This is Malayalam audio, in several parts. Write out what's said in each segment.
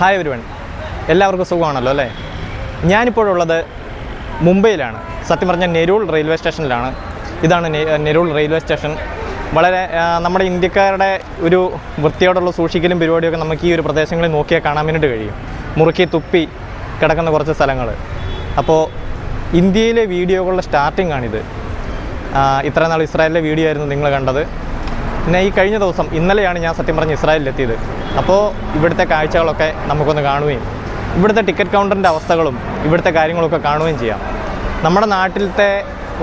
ഹായ് ഒരുവൺ എല്ലാവർക്കും സുഖമാണല്ലോ അല്ലേ? ഞാനിപ്പോഴുള്ളത് മുംബൈയിലാണ്. സത്യം പറഞ്ഞാൽ നെരൂൾ റെയിൽവേ സ്റ്റേഷനിലാണ്. ഇതാണ് നെരൂൾ റെയിൽവേ സ്റ്റേഷൻ. വളരെ നമ്മുടെ ഇന്ത്യക്കാരുടെ ഒരു വൃത്തിയോടുള്ള സൂക്ഷിക്കലും പരിപാടിയൊക്കെ നമുക്ക് ഈ ഒരു പ്രദേശങ്ങളിൽ നോക്കിയാൽ കാണാൻ വേണ്ടിയിട്ട് കഴിയും. മുറുക്കി തുപ്പി കിടക്കുന്ന കുറച്ച് സ്ഥലങ്ങൾ. അപ്പോൾ ഇന്ത്യയിലെ വീഡിയോകളുടെ സ്റ്റാർട്ടിംഗ് ആണിത്. ഇത്ര നാൾ ഇസ്രായേലിലെ വീഡിയോ ആയിരുന്നു നിങ്ങൾ കണ്ടത്. പിന്നെ ഈ കഴിഞ്ഞ ദിവസം ഇന്നലെയാണ് ഞാൻ സത്യം പറഞ്ഞ് ഇസ്രായേലിലെത്തിയത്. അപ്പോൾ ഇവിടുത്തെ കാഴ്ചകളൊക്കെ നമുക്കൊന്ന് കാണുകയും ഇവിടുത്തെ ടിക്കറ്റ് കൗണ്ടറിന്റെ അവസ്ഥകളും ഇവിടുത്തെ കാര്യങ്ങളൊക്കെ കാണുകയും ചെയ്യാം. നമ്മുടെ നാട്ടിലത്തെ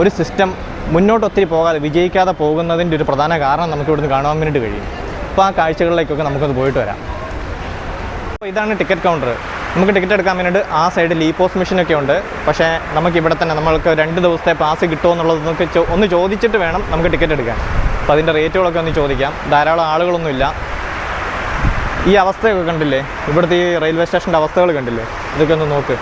ഒരു സിസ്റ്റം മുന്നോട്ട് ഒത്തിരി പോകാതെ വിജയിക്കാതെ പോകുന്നതിന്റെ ഒരു പ്രധാന കാരണം നമുക്ക് ഇവിടുന്ന് കാണുവാൻ വേണ്ടിയിട്ട് കഴിയും. അപ്പോൾ ആ കാഴ്ചകളിലേക്കൊക്കെ നമുക്കൊന്ന് പോയിട്ട് വരാം. അപ്പോൾ ഇതാണ് ടിക്കറ്റ് കൗണ്ടർ നമുക്ക് ടിക്കറ്റ് എടുക്കാൻ വേണ്ടിയിട്ട് ആ സൈഡിൽ ഈ പോസ്റ്റ് മെഷീനൊക്കെ ഉണ്ട്. പക്ഷേ നമുക്ക് ഇവിടെ തന്നെ നമ്മൾക്ക് രണ്ട് ദിവസത്തെ പാസ് കിട്ടുമോ എന്നുള്ളത് ഒന്ന് ചോദിച്ചിട്ട് വേണം നമുക്ക് ടിക്കറ്റ് എടുക്കാൻ. അപ്പോൾ അതിന്റെ റേറ്റുകളൊക്കെ ഒന്ന് ചോദിക്കാം. ധാരാളം ആളുകളൊന്നുമില്ല. ഈ അവസ്ഥയൊക്കെ കണ്ടില്ലേ? ഇവിടുത്തെ ഈ റെയിൽവേ സ്റ്റേഷന്റെ അവസ്ഥകൾ കണ്ടില്ലേ? ഇതൊക്കെ ഒന്ന് നോക്ക്.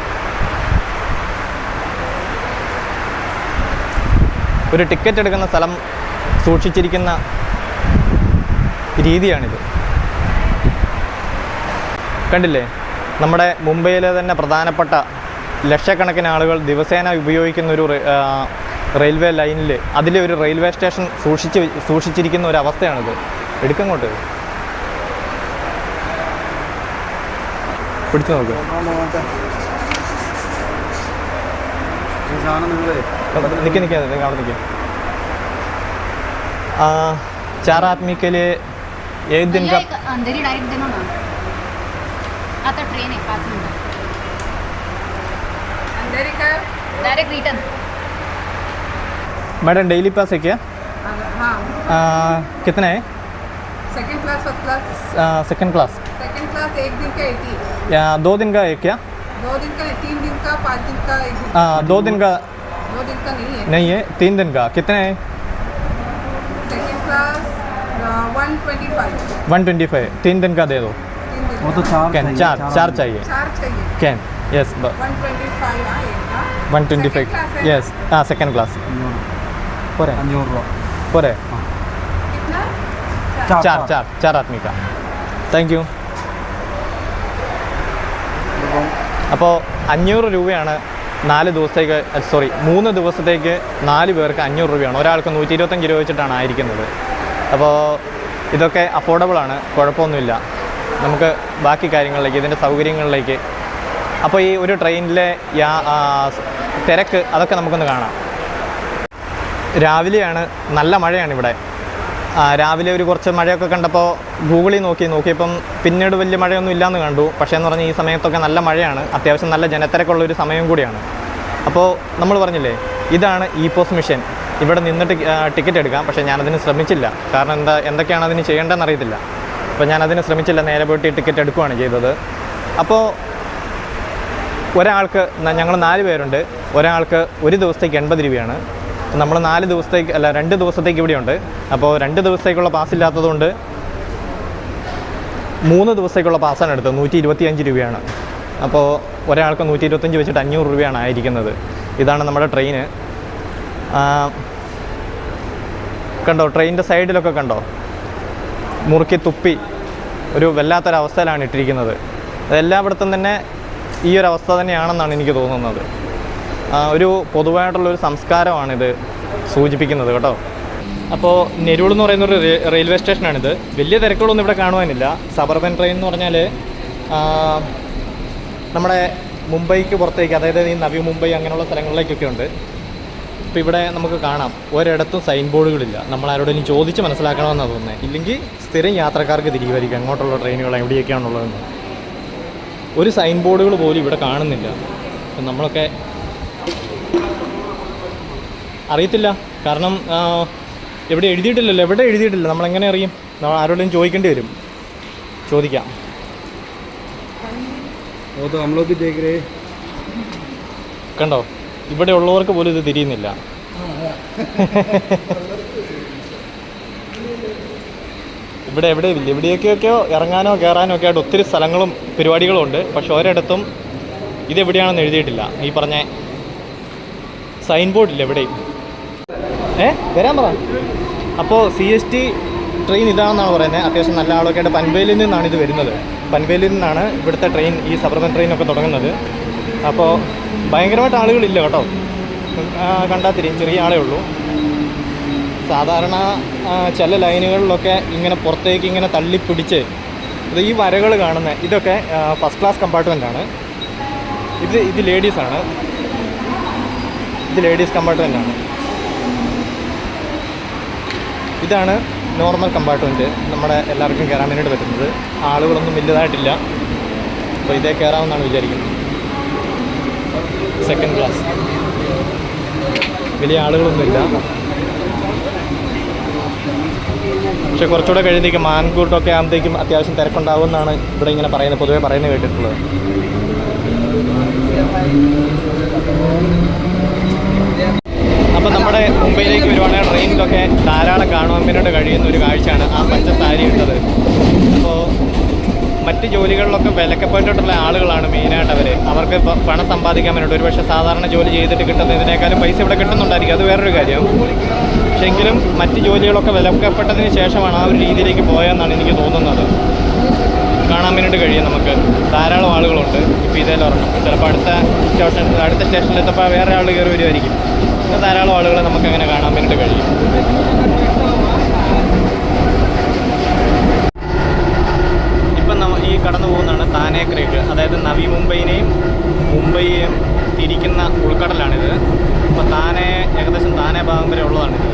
ഒരു ടിക്കറ്റ് എടുക്കുന്ന സ്ഥലം സൂക്ഷിച്ചിരിക്കുന്ന രീതിയാണിത്. കണ്ടില്ലേ? നമ്മുടെ മുംബൈയിലെ തന്നെ പ്രധാനപ്പെട്ട ലക്ഷക്കണക്കിന് ആളുകൾ ദിവസേന ഉപയോഗിക്കുന്ന ഒരു റെയിൽവേ ലൈനിൽ അതിലെ ഒരു റെയിൽവേ സ്റ്റേഷൻ സൂക്ഷിച്ച് വെ- സൂക്ഷിച്ചിരിക്കുന്ന ഒരു അവസ്ഥയാണിത് എടുക്കങ്ങോട്ട് പിടിച്ചു നോക്ക് ഈ സാധനം നിങ്ങൾ നിൽക്കി നിൽക്കാതെ അവിടെ നിൽക്കുക चार आदमी के लिए एक दिन का भैया एक अंधेरी डायरेक्ट देना ना आता ट्रेन आहे पाच मिनिटं अंधेरी का direct return madam daily pass है क्या? हाँ। आ, कितना है? Second class first class second class second class एक दिन का एटी या दो दिन का है क्या? दो दिन का तीन दिन का पाँच दिन का एक दिन आ, दो दिन का दो दिन का नहीं है। नहीं है तीन दिन का। कितने है? Second class one twenty five one twenty five तीन दिन का दे दो। वो तो चार कैन चार चार चाहिए। चार चाहिए। Can yes one twenty five one twenty five yes हाँ। सेकेंड क्लास അഞ്ഞൂറ് പോരെ അഞ്ഞൂറ് രൂപ പോരെ कितना चार चार चार आदमी का താങ്ക് യു ഇപ്പം അപ്പോൾ അഞ്ഞൂറ് രൂപയാണ് നാല് ദിവസത്തേക്ക് സോറി മൂന്ന് ദിവസത്തേക്ക് നാല് പേർക്ക് അഞ്ഞൂറ് രൂപയാണ് ഒരാൾക്ക് നൂറ്റി ഇരുപത്തഞ്ച് രൂപ വെച്ചിട്ടാണ് ആയിരിക്കുന്നത് അപ്പോൾ ഇതൊക്കെ അഫോർഡബിൾ ആണ് കുഴപ്പമൊന്നുമില്ല നമുക്ക് ബാക്കി കാര്യങ്ങളിലേക്ക് ഇതിൻ്റെ സൗകര്യങ്ങളിലേക്ക് അപ്പോൾ ഈ ഒരു ട്രെയിനിലെ യാ ആ, തിരക്ക് അതൊക്കെ നമുക്കൊന്ന് കാണാം രാവിലെയാണ് നല്ല മഴയാണ് ഇവിടെ. രാവിലെ ഒരു കുറച്ച് മഴയൊക്കെ കണ്ടപ്പോൾ ഗൂഗിളിൽ നോക്കി നോക്കിയപ്പം പിന്നീട് വലിയ മഴയൊന്നും ഇല്ലയെന്ന് കണ്ടു. പക്ഷേ എന്ന് പറഞ്ഞാൽ ഈ സമയത്തൊക്കെ നല്ല മഴയാണ് അത്യാവശ്യം നല്ല ജനത്തിരക്കുള്ള ഒരു സമയം കൂടിയാണ്. അപ്പോൾ നമ്മൾ പറഞ്ഞില്ലേ ഇതാണ് ഇ പോസ് മിഷൻ. ഇവിടെ നിന്നിട്ട് ടിക്കറ്റ് എടുക്കാം പക്ഷേ ഞാനതിന് ശ്രമിച്ചില്ല. കാരണം എന്താ എന്തൊക്കെയാണ് അതിന് ചെയ്യേണ്ടതെന്ന് അറിയത്തില്ല. അപ്പോൾ ഞാനതിന് ശ്രമിച്ചില്ല നേരെ പോയിട്ട് ടിക്കറ്റ് എടുക്കുകയാണ് ചെയ്തത്. അപ്പോൾ ഒരാൾക്ക് ഞങ്ങൾ നാല് പേരുണ്ട്. ഒരാൾക്ക് ഒരു ദിവസത്തേക്ക് എൺപത് രൂപയാണ്. നമ്മൾ നാല് ദിവസത്തേക്ക് അല്ല രണ്ട് ദിവസത്തേക്ക് ഇവിടെയുണ്ട്. അപ്പോൾ രണ്ട് ദിവസത്തേക്കുള്ള പാസ് ഇല്ലാത്തതുകൊണ്ട് മൂന്ന് ദിവസത്തേക്കുള്ള പാസ്സാണ് എടുത്തത്. നൂറ്റി ഇരുപത്തിയഞ്ച് രൂപയാണ്. അപ്പോൾ ഒരാൾക്ക് നൂറ്റി ഇരുപത്തഞ്ച് വെച്ചിട്ട് അഞ്ഞൂറ് രൂപയാണ് ആയിരിക്കുന്നത്. ഇതാണ് നമ്മുടെ ട്രെയിന് കണ്ടോ? ട്രെയിനിന്റെ സൈഡിലൊക്കെ കണ്ടോ? മുറുക്കി തുപ്പി ഒരു വല്ലാത്തൊരവസ്ഥയിലാണ് ഇട്ടിരിക്കുന്നത്. അതെല്ലാവിടത്തും തന്നെ ഈ ഒരു അവസ്ഥ തന്നെയാണെന്നാണ് എനിക്ക് തോന്നുന്നത്. ഒരു പൊതുവായിട്ടുള്ളൊരു സംസ്കാരമാണിത് സൂചിപ്പിക്കുന്നത് കേട്ടോ. അപ്പോൾ നെരൂൾ എന്ന് പറയുന്ന ഒരു റെയിൽവേ സ്റ്റേഷനാണിത്. വലിയ തിരക്കുകളൊന്നും ഇവിടെ കാണുവാനില്ല. സബർബൻ ട്രെയിൻ എന്ന് പറഞ്ഞാൽ നമ്മുടെ മുംബൈക്ക് പുറത്തേക്ക് അതായത് ഈ നവി മുംബൈ അങ്ങനെയുള്ള സ്ഥലങ്ങളിലേക്കൊക്കെ ഉണ്ട്. അപ്പോൾ ഇവിടെ നമുക്ക് കാണാം. ഒരിടത്തും സൈൻ ബോർഡുകളില്ല നമ്മൾ ആരോടെങ്കിലും ചോദിച്ച് മനസ്സിലാക്കണമെന്നാണ് തോന്നുന്നത് ഇല്ലെങ്കിൽ സ്ഥിരം യാത്രക്കാർക്ക് തിരികെ അങ്ങോട്ടുള്ള ട്രെയിനുകൾ എവിടെയൊക്കെയാണുള്ളതെന്ന്. ഒരു സൈൻ ബോർഡുകൾ പോലും ഇവിടെ കാണുന്നില്ല. നമ്മളൊക്കെ അറിയത്തില്ല. കാരണം എവിടെ എഴുതിയിട്ടില്ലല്ലോ? എവിടെ എഴുതിയിട്ടില്ല? നമ്മളെങ്ങനെ അറിയും? നമ്മൾ ആരോടും ചോദിക്കേണ്ടി വരും. ചോദിക്കാം. കണ്ടോ? ഇവിടെ ഉള്ളവർക്ക് പോലും ഇത് തിരിയുന്നില്ല. ഇവിടെ എവിടെ ഇല്ല. എവിടെയൊക്കെയൊക്കെയോ ഇറങ്ങാനോ കയറാനോ ഒക്കെ ആയിട്ട് ഒത്തിരി സ്ഥലങ്ങളും പരിപാടികളും ഉണ്ട്. പക്ഷെ ഒരിടത്തും ഇതെവിടെയാണെന്ന് എഴുതിയിട്ടില്ല. ഈ പറഞ്ഞ സൈൻ ബോർഡില്ല എവിടെയും. ഏ? വരാൻ പറ. അപ്പോൾ സി എസ് ടി ട്രെയിൻ ഇതാണെന്നാണ് പറയുന്നത്. അത്യാവശ്യം നല്ല ആളൊക്കെ ആയിട്ട് പൻവേലിൽ നിന്നാണ് ഇത് വരുന്നത്. പൻവേലിൽ നിന്നാണ് ഇവിടുത്തെ ട്രെയിൻ ഈ സബർബൻ ട്രെയിൻ ഒക്കെ തുടങ്ങുന്നത്. അപ്പോൾ ഭയങ്കരമായിട്ട് ആളുകളില്ല കേട്ടോ. കണ്ടാൽ തിരിയും. ചെറിയ ആളേ ഉള്ളൂ. സാധാരണ ചില ലൈനുകളിലൊക്കെ ഇങ്ങനെ പുറത്തേക്ക് ഇങ്ങനെ തള്ളിപ്പിടിച്ച് ഇത് ഈ വരകൾ കാണുന്ന ഇതൊക്കെ ഫസ്റ്റ് ക്ലാസ് കമ്പാർട്ട്മെന്റാണ് ഇത് ഇത് ലേഡീസാണ് ഇത് ലേഡീസ് കമ്പാർട്ട്മെന്റ് ആണ് ഇതാണ് നോർമൽ കമ്പാർട്ട്മെന്റ് നമ്മുടെ എല്ലാവർക്കും കയറാൻ വേണ്ടിയിട്ട് പറ്റുന്നത്. ആളുകളൊന്നും വലുതായിട്ടില്ല അപ്പോൾ ഇതേ കയറാമെന്നാണ് വിചാരിക്കുന്നത്. സെക്കൻഡ് ക്ലാസ് വലിയ ആളുകളൊന്നുമില്ല. പക്ഷെ കുറച്ചുകൂടെ കഴിയുമ്പോഴേക്കും മാൻകൂട്ടൊക്കെ ആകുമ്പോഴത്തേക്കും അത്യാവശ്യം തിരക്കുണ്ടാവുമെന്നാണ് ഇവിടെ ഇങ്ങനെ പറയുന്നത് പൊതുവേ പറയുന്നത് കേട്ടിട്ടുള്ളത്. അപ്പോൾ നമ്മുടെ മുംബൈയിലേക്ക് വരുവാണെങ്കിൽ ട്രെയിനിലൊക്കെ ധാരാളം കാണുവാൻ വേണ്ടിയിട്ട് കഴിയുന്ന ഒരു കാഴ്ചയാണ് ആ പച്ച സാരി ഇട്ടത്. അപ്പോൾ മറ്റ് ജോലികളിലൊക്കെ വിലക്കപ്പെട്ടിട്ടുള്ള ആളുകളാണ് മെയിനായിട്ട് അവർ അവർക്ക് പണം സമ്പാദിക്കാൻ വേണ്ടിയിട്ട് ഒരുപക്ഷെ സാധാരണ ജോലി ചെയ്തിട്ട് കിട്ടുന്നതിനേക്കാളും പൈസ ഇവിടെ കിട്ടുന്നുണ്ടായിരിക്കും. അത് വേറൊരു കാര്യം. പക്ഷേ എങ്കിലും മറ്റ് ജോലികളൊക്കെ വിലക്കപ്പെട്ടതിന് ശേഷമാണ് ആ ഒരു രീതിയിലേക്ക് പോയതെന്നാണ് എനിക്ക് തോന്നുന്നത്. കാണാൻ വേണ്ടിയിട്ട് കഴിയും നമുക്ക്. ധാരാളം ആളുകളുണ്ട്. ഇപ്പോൾ ഇതേ ഒരെണ്ണം ചിലപ്പോൾ അടുത്ത സ്റ്റേഷൻ അടുത്ത സ്റ്റേഷനിലെത്തപ്പോൾ വേറെ ആൾ കയറി വരുമായിരിക്കും ധാരാളം ആളുകളെ നമുക്ക് അങ്ങനെ കാണാൻ വേണ്ടിയിട്ട് കഴിയും. ഇപ്പം ഈ കടന്നു പോകുന്നതാണ് താനെ ക്രീക്ക്. അതായത് നവി മുംബൈനെയും മുംബൈയെയും തിരിക്കുന്ന ഉൾക്കടലാണിത്. അപ്പോൾ താനെ ഏകദേശം താനെ ഭാഗം വരെ ഉള്ളതാണിത്.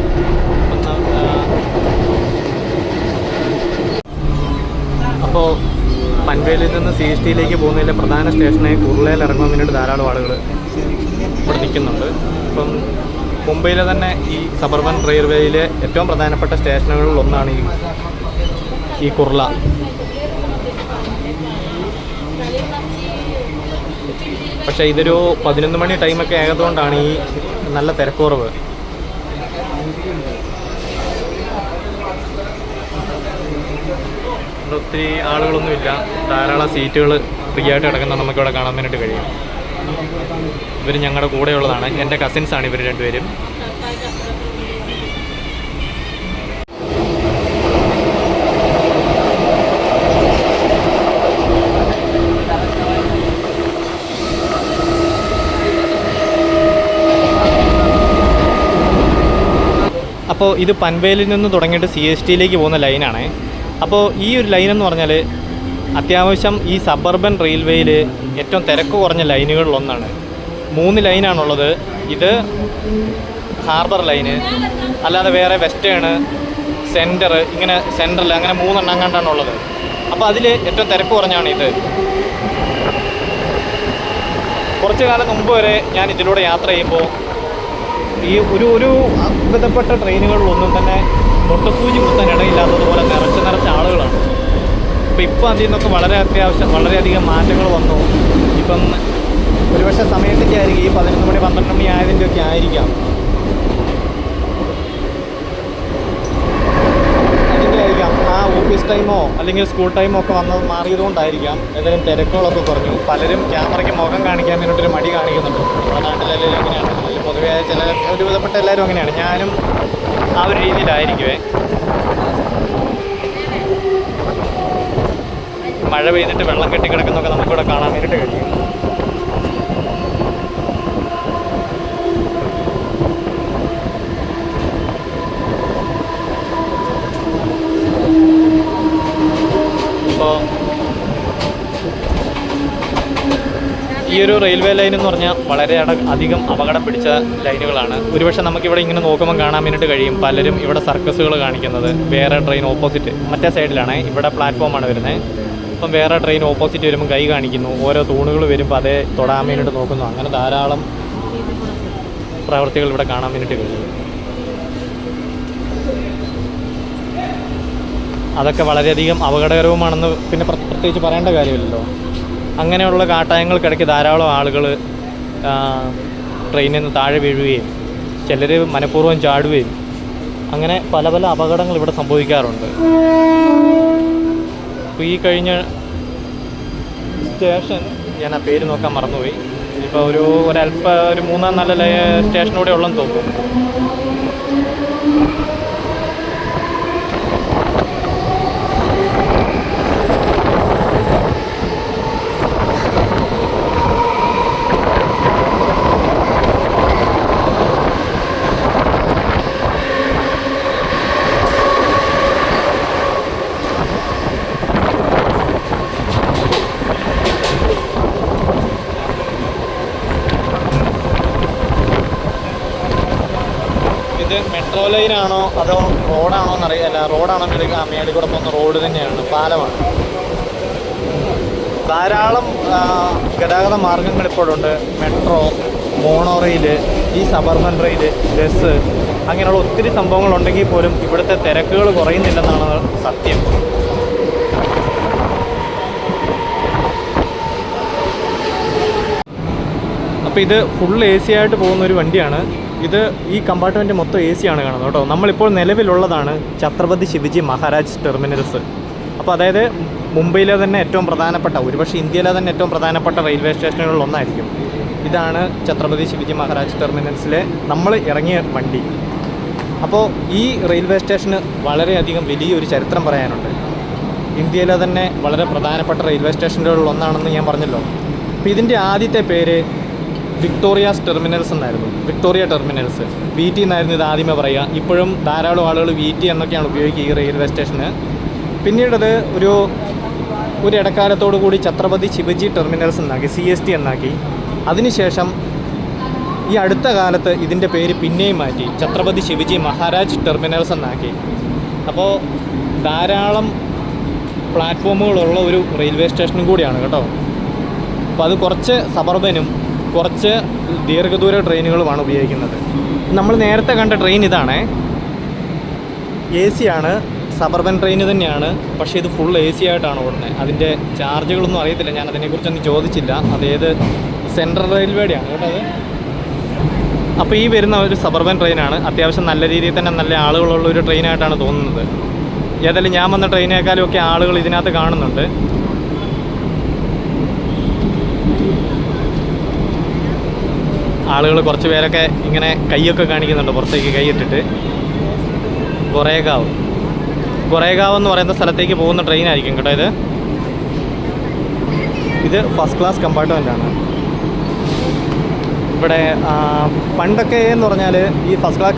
അപ്പോൾ പൻവേലിൽ നിന്ന് സി എസ് ടിയിലേക്ക് പോകുന്നതിലെ പ്രധാന സ്റ്റേഷനായി കുർളയിൽ ഇറങ്ങാൻ വേണ്ടിയിട്ട് ധാരാളം ആളുകൾ ഇവിടെ നിൽക്കുന്നുണ്ട്. ഇപ്പം മുംബൈയിലെ തന്നെ ഈ സബർബൻ റെയിൽവേയിലെ ഏറ്റവും പ്രധാനപ്പെട്ട സ്റ്റേഷനുകളിൽ ഒന്നാണ് ഈ ഈ കുർള. പക്ഷേ ഇതൊരു പതിനൊന്ന് മണി ടൈമൊക്കെ ആയതുകൊണ്ടാണ് ഈ നല്ല തിരക്കുറവ്. ഒത്തിരി ആളുകളൊന്നുമില്ല. ധാരാളം സീറ്റുകൾ ഫ്രീ ആയിട്ട് കിടക്കുന്ന നമുക്കിവിടെ കാണാൻ വേണ്ടിയിട്ട് കഴിയും. ഇവർ ഞങ്ങളുടെ കൂടെയുള്ളതാണ്. എന്റെ കസിൻസ് ആണ് ഇവർ രണ്ടുപേരും. അപ്പോൾ ഇത് പൻവേലിൽ നിന്ന് തുടങ്ങിയിട്ട് സി എസ് ടിയിലേക്ക് പോകുന്ന ലൈനാണ്. അപ്പോൾ ഈ ഒരു ലൈൻ എന്ന് പറഞ്ഞാൽ അത്യാവശ്യം ഈ സബർബൻ റെയിൽവേയിൽ ഏറ്റവും തിരക്ക് കുറഞ്ഞ ലൈനുകളിലൊന്നാണ്. മൂന്ന് ലൈനാണുള്ളത്. ഇത് ഹാർബർ ലൈന്. അല്ലാതെ വേറെ വെസ്റ്റേൺ സെന്റർ ഇങ്ങനെ സെന്ററിൽ അങ്ങനെ മൂന്നെണ്ണം കണ്ടാണ് ഉള്ളത് അപ്പോൾ അതിൽ ഏറ്റവും തിരക്ക് കുറഞ്ഞാണ് ഇത്. കുറച്ച് കാലം മുമ്പ് വരെ ഞാൻ ഇതിലൂടെ യാത്ര ചെയ്യുമ്പോൾ ഈ ഒരു ഒരു വിധപ്പെട്ട ട്രെയിനുകളിലൊന്നും തന്നെ മുട്ടസൂചി കുത്താൻ ഇടയില്ലാത്തതുപോലെ നിറച്ച് നിറച്ച ആളുകളാണ്. അപ്പോൾ ഇപ്പോൾ അതിൽ നിന്നൊക്കെ വളരെ അത്യാവശ്യം വളരെയധികം മാറ്റങ്ങൾ വന്നു. ഇപ്പം ഒരുപക്ഷെ സമയത്തിന്റെ ആയിരിക്കും. ഈ പതിനൊന്ന് മണി പന്ത്രണ്ട് മണി ആയതിന്റെ ഒക്കെ ആയിരിക്കാം. അതിന്റെ ആയിരിക്കാം. ആ ഓഫീസ് ടൈമോ അല്ലെങ്കിൽ സ്കൂൾ ടൈമോ ഒക്കെ വന്നത് മാറിയതുകൊണ്ടായിരിക്കാം. ഏതെങ്കിലും തിരക്കുകളൊക്കെ കുറഞ്ഞു. പലരും ക്യാമറയ്ക്ക് മുഖം കാണിക്കാൻ വേണ്ടിയിട്ടൊരു മടി കാണിക്കുന്നുണ്ട്. നമ്മുടെ നാട്ടിലെല്ലാം എങ്ങനെയാണ്? പൊതുവേ ചില ഒരുവിധപ്പെട്ട എല്ലാവരും അങ്ങനെയാണ്. ഞാനും ആ ഒരു രീതിയിലായിരിക്കുവേ. മഴ പെയ്തിട്ട് വെള്ളം കെട്ടിക്കിടക്കുന്നൊക്കെ നമുക്കിവിടെ കാണാൻ വേണ്ടിയിട്ട് കഴിയും ഇപ്പോൾ ഈ ഒരു റെയിൽവേ ലൈൻ എന്ന് പറഞ്ഞാൽ വളരെ അധികം അപകടം പിടിച്ച ലൈനുകളാണ്. ഒരുപക്ഷെ നമുക്കിവിടെ ഇങ്ങനെ നോക്കുമ്പോൾ കാണാൻ വേണ്ടിയിട്ട് കഴിയും പലരും ഇവിടെ സർക്കസുകൾ കാണിക്കുന്നത്. വേറെ ട്രെയിൻ ഓപ്പോസിറ്റ് മറ്റേ സൈഡിലാണ്. ഇവിടെ പ്ലാറ്റ്ഫോമാണ് വരുന്നത്. അപ്പം വേറെ ട്രെയിൻ ഓപ്പോസിറ്റ് വരുമ്പോൾ കൈ കാണിക്കുന്നു. ഓരോ തൂണുകൾ വരുമ്പോൾ അതേ തൊടാൻ വേണ്ടിയിട്ട് നോക്കുന്നു. അങ്ങനെ ധാരാളം പ്രവർത്തികൾ ഇവിടെ കാണാൻ വേണ്ടിയിട്ട് കഴിയും. അതൊക്കെ വളരെയധികം അപകടകരവുമാണെന്ന് പിന്നെ പ്രത്യേകിച്ച് പറയേണ്ട കാര്യമില്ലല്ലോ. അങ്ങനെയുള്ള കാട്ടായങ്ങൾക്കിടയ്ക്ക് ധാരാളം ആളുകൾ ട്രെയിനിൽ നിന്ന് താഴെ വീഴുകയും ചിലർ മനഃപൂർവം ചാടുകയും അങ്ങനെ പല പല അപകടങ്ങൾ ഇവിടെ സംഭവിക്കാറുണ്ട്. അപ്പോൾ ഈ കഴിഞ്ഞ സ്റ്റേഷൻ ഞാൻ ആ പേര് നോക്കാൻ മറന്നുപോയി. ഇപ്പോൾ ഒരു ഒരല്പ ഒരു മൂന്നാം നാല് ലേ- സ്റ്റേഷനൂടെ ഉള്ളെന്ന് തോന്നുന്നു. മെട്രോ അതോ റോഡാണോ എന്നറിയില്ല. റോഡാണോ മേളിൽ മേളിൽ കൂടെ പോകുന്ന റോഡ് തന്നെയാണ്. പാലമാണ്. ധാരാളം ഗതാഗത മാർഗങ്ങൾ ഇപ്പോഴുണ്ട്. മെട്രോ മോണോ റെയിൽ ഈ സബർബൻ റെയിൽ ബസ് അങ്ങനെയുള്ള ഒത്തിരി സംഭവങ്ങൾ ഉണ്ടെങ്കിൽ പോലും ഇവിടുത്തെ തിരക്കുകൾ കുറയുന്നില്ലെന്നാണ് സത്യം. അപ്പോൾ ഇത് ഫുൾ എ സി ആയിട്ട് പോകുന്ന ഒരു വണ്ടിയാണ്. ഇത് ഈ കമ്പാർട്ട്മെന്റ് മൊത്തം എ സി ആണ് കാണുന്നത് കേട്ടോ. നമ്മളിപ്പോൾ നിലവിലുള്ളതാണ് ഛത്രപതി ശിവജി മഹാരാജ് ടെർമിനൽസ്. അപ്പോൾ അതായത് മുംബൈയിലെ തന്നെ ഏറ്റവും പ്രധാനപ്പെട്ട ഒരുപക്ഷെ ഇന്ത്യയിലെ തന്നെ ഏറ്റവും പ്രധാനപ്പെട്ട റെയിൽവേ സ്റ്റേഷനുകളിൽ ഒന്നായിരിക്കും. ഇതാണ് ഛത്രപതി ശിവജി മഹാരാജ് ടെർമിനൽസിലെ നമ്മൾ ഇറങ്ങിയ വണ്ടി. അപ്പോൾ ഈ റെയിൽവേ സ്റ്റേഷന് വളരെയധികം വലിയൊരു ചരിത്രം പറയാനുണ്ട്. ഇന്ത്യയിലെ തന്നെ വളരെ പ്രധാനപ്പെട്ട റെയിൽവേ സ്റ്റേഷനുകളിൽ ഒന്നാണെന്ന് ഞാൻ പറഞ്ഞല്ലോ. അപ്പോൾ ഇതിന്റെ ആദ്യത്തെ പേര് വിക്ടോറിയാസ് ടെർമിനൽസ് എന്നായിരുന്നു. Victoria terminals. വി ടി എന്നായിരുന്നു ഇത് ആദ്യമേ പറയുക. ഇപ്പോഴും ധാരാളം ആളുകൾ വി ടി എന്നൊക്കെയാണ് ഉപയോഗിക്കുക ഈ റെയിൽവേ സ്റ്റേഷന്. പിന്നീടത് ഒരു ഒരു ഇടക്കാലത്തോടു കൂടി ഛത്രപതി ശിവജി ടെർമിനൽസ് എന്നാക്കി സി എസ് ടി എന്നാക്കി. അതിനുശേഷം ഈ അടുത്ത കാലത്ത് ഇതിന്റെ പേര് പിന്നെയും മാറ്റി ഛത്രപതി ശിവജി മഹാരാജ് ടെർമിനൽസ് എന്നാക്കി. അപ്പോൾ ധാരാളം പ്ലാറ്റ്ഫോമുകളുള്ള ഒരു റെയിൽവേ സ്റ്റേഷനും കൂടിയാണ് കേട്ടോ. അപ്പോൾ അത് കുറച്ച് സബർബനും കുറച്ച് ദീർഘദൂര ട്രെയിനുകളുമാണ് ഉപയോഗിക്കുന്നത്. നമ്മൾ നേരത്തെ കണ്ട ട്രെയിൻ ഇതാണേ. എ സി ആണ് സബർബൻ ട്രെയിൻ തന്നെയാണ് പക്ഷേ ഇത് ഫുൾ എ സി ആയിട്ടാണ് ഓടുന്നത്. അതിന്റെ ചാർജുകളൊന്നും അറിയത്തില്ല ഞാൻ അതിനെക്കുറിച്ചൊന്നും ചോദിച്ചില്ല. അതേത് സെൻട്രൽ റെയിൽവേയുടെയാണ് കേട്ടോ അത്. അപ്പോൾ ഈ വരുന്ന ഒരു സബർബൻ ട്രെയിനാണ്. അത്യാവശ്യം നല്ല രീതിയിൽ തന്നെ നല്ല ആളുകളുള്ള ഒരു ട്രെയിനായിട്ടാണ് തോന്നുന്നത്. ഏതായാലും ഞാൻ വന്ന ട്രെയിനേക്കാളും ഒക്കെ ആളുകൾ ഇതിനകത്ത് കാണുന്നുണ്ട്. ആളുകൾ കുറച്ച് പേരൊക്കെ ഇങ്ങനെ കൈയൊക്കെ കാണിക്കുന്നുണ്ട്. പുറത്തേക്ക് കൈയിട്ടിട്ട്. കുറേകാവ്. കുറേകാവ് എന്ന് പറയുന്ന സ്ഥലത്തേക്ക് പോകുന്ന ട്രെയിൻ ആയിരിക്കും കേട്ടോ ഇത്. ഇത് ഫസ്റ്റ് ക്ലാസ് കമ്പാർട്ട്മെന്റ് ആണ്. ഇവിടെ പണ്ടൊക്കെ എന്ന് പറഞ്ഞാൽ ഈ ഫസ്റ്റ് ക്ലാസ്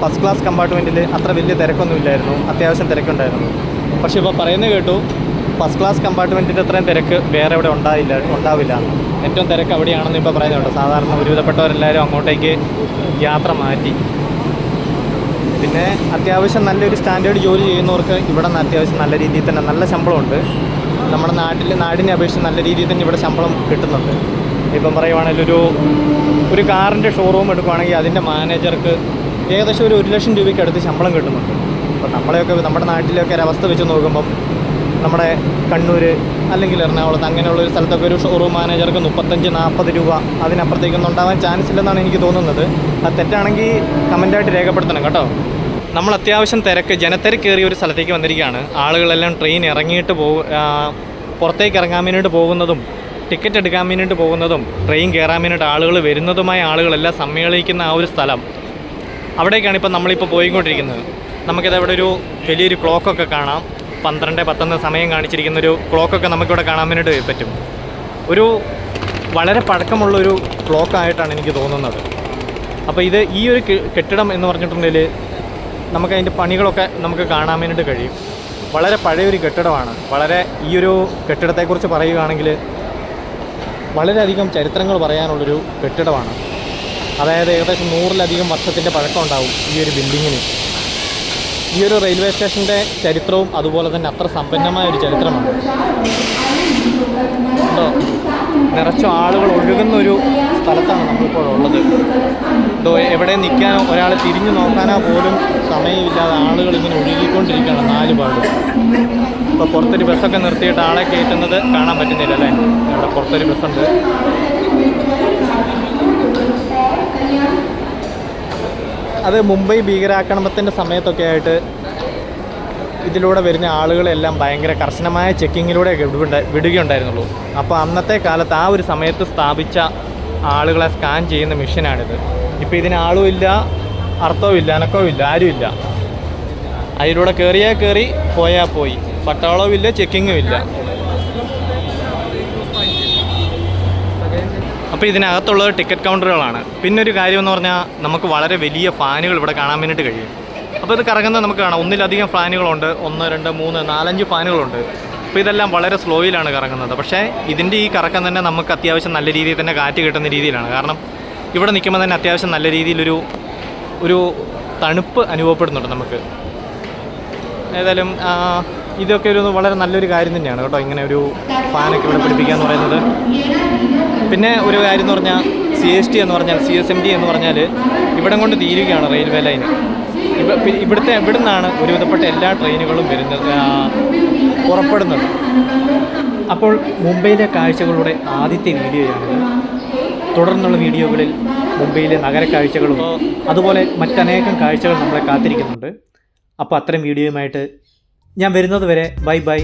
ഫസ്റ്റ് ക്ലാസ് കമ്പാർട്ട്മെന്റിൽ അത്ര വലിയ തിരക്കൊന്നും ഇല്ലായിരുന്നു. അത്യാവശ്യം തിരക്കുണ്ടായിരുന്നു. പക്ഷേ ഇപ്പോൾ പറയുന്നത് കേട്ടു ഫസ്റ്റ് ക്ലാസ് കമ്പാർട്ട്മെന്റിന്റെ അത്രയും തിരക്ക് വേറെ എവിടെ ഉണ്ടാവില്ല ഉണ്ടാവില്ല. ഏറ്റവും തിരക്ക് അവിടെയാണെന്ന് ഇപ്പോൾ പറയുന്നത് കേട്ടോ സാധാരണ ഒരുവിധപ്പെട്ടവരെല്ലാവരും അങ്ങോട്ടേക്ക് യാത്ര മാറ്റി. പിന്നെ അത്യാവശ്യം നല്ലൊരു സ്റ്റാൻഡേർഡ് ജോലി ചെയ്യുന്നവർക്ക് ഇവിടെ നിന്ന് അത്യാവശ്യം നല്ല രീതിയിൽ തന്നെ നല്ല ശമ്പളമുണ്ട്. നമ്മുടെ നാട്ടിൽ നാടിനെ അപേക്ഷിച്ച് നല്ല രീതിയിൽ തന്നെ ഇവിടെ ശമ്പളം കിട്ടുന്നുണ്ട്. ഇപ്പം പറയുവാണെങ്കിൽ ഒരു ഒരു കാറിന്റെ ഷോറൂം എടുക്കുകയാണെങ്കിൽ അതിന്റെ മാനേജർക്ക് ഏകദേശം ഒരു ഒരു ലക്ഷം രൂപയ്ക്ക് അടുത്ത് ശമ്പളം കിട്ടുന്നുണ്ട്. അപ്പം നമ്മളെയൊക്കെ നമ്മുടെ നാട്ടിലൊക്കെ ഒരവസ്ഥ വെച്ച് നോക്കുമ്പം നമ്മുടെ കണ്ണൂർ അല്ലെങ്കിൽ എറണാകുളത്ത് അങ്ങനെയുള്ള ഒരു സ്ഥലത്തൊക്കെ ഒരു ഷോറൂം മാനേജർക്ക് മുപ്പത്തഞ്ച് നാൽപ്പത് രൂപ അതിനപ്പുറത്തേക്കൊന്നും ഉണ്ടാവാൻ ചാൻസ് ഇല്ലെന്നാണ് എനിക്ക് തോന്നുന്നത്. അത് തെറ്റാണെങ്കിൽ കമന്റായിട്ട് രേഖപ്പെടുത്തണം കേട്ടോ. നമ്മൾ അത്യാവശ്യം തിരക്ക് ജനത്തിരക്ക് കയറിയ ഒരു സ്ഥലത്തേക്ക് വന്നിരിക്കുകയാണ്. ആളുകളെല്ലാം ട്രെയിൻ ഇറങ്ങിയിട്ട് പോ പുറത്തേക്ക് ഇറങ്ങാൻ വേണ്ടിയിട്ട് പോകുന്നതും ടിക്കറ്റ് എടുക്കാൻ വേണ്ടിയിട്ട് പോകുന്നതും ട്രെയിൻ കയറാൻ വേണ്ടിയിട്ട് ആളുകൾ വരുന്നതുമായ ആളുകളെല്ലാം സമ്മേളിക്കുന്ന ആ ഒരു സ്ഥലം. അവിടേക്കാണ് ഇപ്പം നമ്മളിപ്പോൾ പോയിക്കൊണ്ടിരിക്കുന്നത്. നമുക്കിത് അവിടെ ഒരു വലിയൊരു ക്ലോക്കൊക്കെ കാണാം. പന്ത്രണ്ട് പത്തൊന്ന് സമയം കാണിച്ചിരിക്കുന്ന ഒരു ക്ലോക്കൊക്കെ നമുക്കിവിടെ കാണാൻ വേണ്ടിയിട്ട് പറ്റും. ഒരു വളരെ പഴക്കമുള്ളൊരു ക്ലോക്കായിട്ടാണ് എനിക്ക് തോന്നുന്നത്. അപ്പോൾ ഇത് ഈ ഒരു കെട്ടിടം എന്ന് പറഞ്ഞിട്ടുണ്ടെങ്കിൽ നമുക്ക് അതിന്റെ പണികളൊക്കെ നമുക്ക് കാണാൻ വേണ്ടിയിട്ട് കഴിയും. വളരെ പഴയൊരു കെട്ടിടമാണ്. വളരെ ഈ ഒരു കെട്ടിടത്തെക്കുറിച്ച് പറയുകയാണെങ്കിൽ വളരെയധികം ചരിത്രങ്ങൾ പറയാനുള്ളൊരു കെട്ടിടമാണ്. അതായത് ഏകദേശം നൂറിലധികം വർഷത്തിന്റെ പഴക്കം ഉണ്ടാവും ഈ ഒരു ബിൽഡിങ്ങിന്. ഈ ഒരു റെയിൽവേ സ്റ്റേഷന്റെ ചരിത്രവും അതുപോലെ തന്നെ അത്ര സമ്പന്നമായ ഒരു ചരിത്രമാണ്. ഉണ്ടോ? നിറച്ച ആളുകൾ ഒഴുകുന്ന ഒരു സ്ഥലത്താണ് നമ്മളിപ്പോൾ ഉള്ളത്. ഇതോ എവിടെ നിൽക്കാനോ ഒരാൾ തിരിഞ്ഞു നോക്കാനോ പോലും സമയമില്ലാതെ ആളുകൾ ഇങ്ങനെ ഒഴുകിക്കൊണ്ടിരിക്കുകയാണ് നാല് പാടും. ഇപ്പോൾ പുറത്തൊരു ബസ്സൊക്കെ നിർത്തിയിട്ട് ആളെ കയറ്റുന്നത് കാണാൻ പറ്റുന്നില്ല അല്ലേ? ഇവിടെ പുറത്തൊരു ബസ്സുണ്ട്. അത് മുംബൈ ഭീകരാക്രമണത്തിന്റെ സമയത്തൊക്കെ ആയിട്ട് ഇതിലൂടെ വരുന്ന ആളുകളെല്ലാം ഭയങ്കര കർശനമായ ചെക്കിങ്ങിലൂടെ വിടുകയുണ്ട വിടുകയുണ്ടായിരുന്നുള്ളൂ. അപ്പോൾ അന്നത്തെ കാലത്ത് ആ ഒരു സമയത്ത് സ്ഥാപിച്ച ആളുകളെ സ്കാൻ ചെയ്യുന്ന മെഷീനാണിത്. ഇപ്പോൾ ഇതിന് ആളും ഇല്ല അർത്ഥവും ഇല്ല അനക്കവും ഇല്ല ആരും ഇല്ല. അതിലൂടെ കയറിയാൽ കയറി പോയാൽ പോയി. പട്ടാളവും ഇല്ല ചെക്കിങ്ങും ഇല്ല. അപ്പോൾ ഇതിനകത്തുള്ളത് ടിക്കറ്റ് കൗണ്ടറുകളാണ്. പിന്നെ ഒരു കാര്യം എന്ന് പറഞ്ഞാൽ നമുക്ക് വളരെ വലിയ ഫാനുകൾ ഇവിടെ കാണാൻ വേണ്ടിയിട്ട് കഴിയും. അപ്പോൾ ഇത് കറങ്ങുന്നത് നമുക്ക് കാണാം. ഒന്നിലധികം ഫാനുകളുണ്ട്. ഒന്ന് രണ്ട് മൂന്ന് നാലഞ്ച് ഫാനുകളുണ്ട്. അപ്പോൾ ഇതെല്ലാം വളരെ സ്ലോയിലാണ് കറങ്ങുന്നത്. പക്ഷേ ഇതിന്റെ ഈ കറക്കം തന്നെ നമുക്ക് അത്യാവശ്യം നല്ല രീതിയിൽ തന്നെ കാറ്റ് കിട്ടുന്ന രീതിയിലാണ്. കാരണം ഇവിടെ നിൽക്കുമ്പോൾ തന്നെ അത്യാവശ്യം നല്ല രീതിയിലൊരു ഒരു തണുപ്പ് അനുഭവപ്പെടുന്നുണ്ട് നമുക്ക്. ഏതായാലും ഇതൊക്കെ ഒരു വളരെ നല്ലൊരു കാര്യം തന്നെയാണ് കേട്ടോ. ഇങ്ങനെ ഒരു ഫാനൊക്കെ ഇവിടെ പിടിപ്പിക്കുക എന്ന് പറയുന്നത്. പിന്നെ ഒരു കാര്യം എന്ന് പറഞ്ഞാൽ സി എസ് ടി എന്ന് പറഞ്ഞാൽ സി എസ് എം ടി എന്ന് പറഞ്ഞാൽ ഇവിടം കൊണ്ട് തീരുകയാണ് റെയിൽവേ ലൈൻ ഇവിടുത്തെ ഇവിടെ നിന്നാണ് ഒരുവിധപ്പെട്ട എല്ലാ ട്രെയിനുകളും വരുന്നത് പുറപ്പെടുന്നത്. അപ്പോൾ മുംബൈയിലെ കാഴ്ചകളുടെ ആദ്യത്തെ വീഡിയോയാണിത്. തുടർന്നുള്ള വീഡിയോകളിൽ മുംബൈയിലെ നഗര കാഴ്ചകളും അതുപോലെ മറ്റനേകം കാഴ്ചകൾ നമ്മളെ കാത്തിരിക്കുന്നുണ്ട്. അപ്പോൾ അത്തരം വീഡിയോയുമായിട്ട് ഞാൻ വരുന്നത് വരെ ബൈ ബൈ.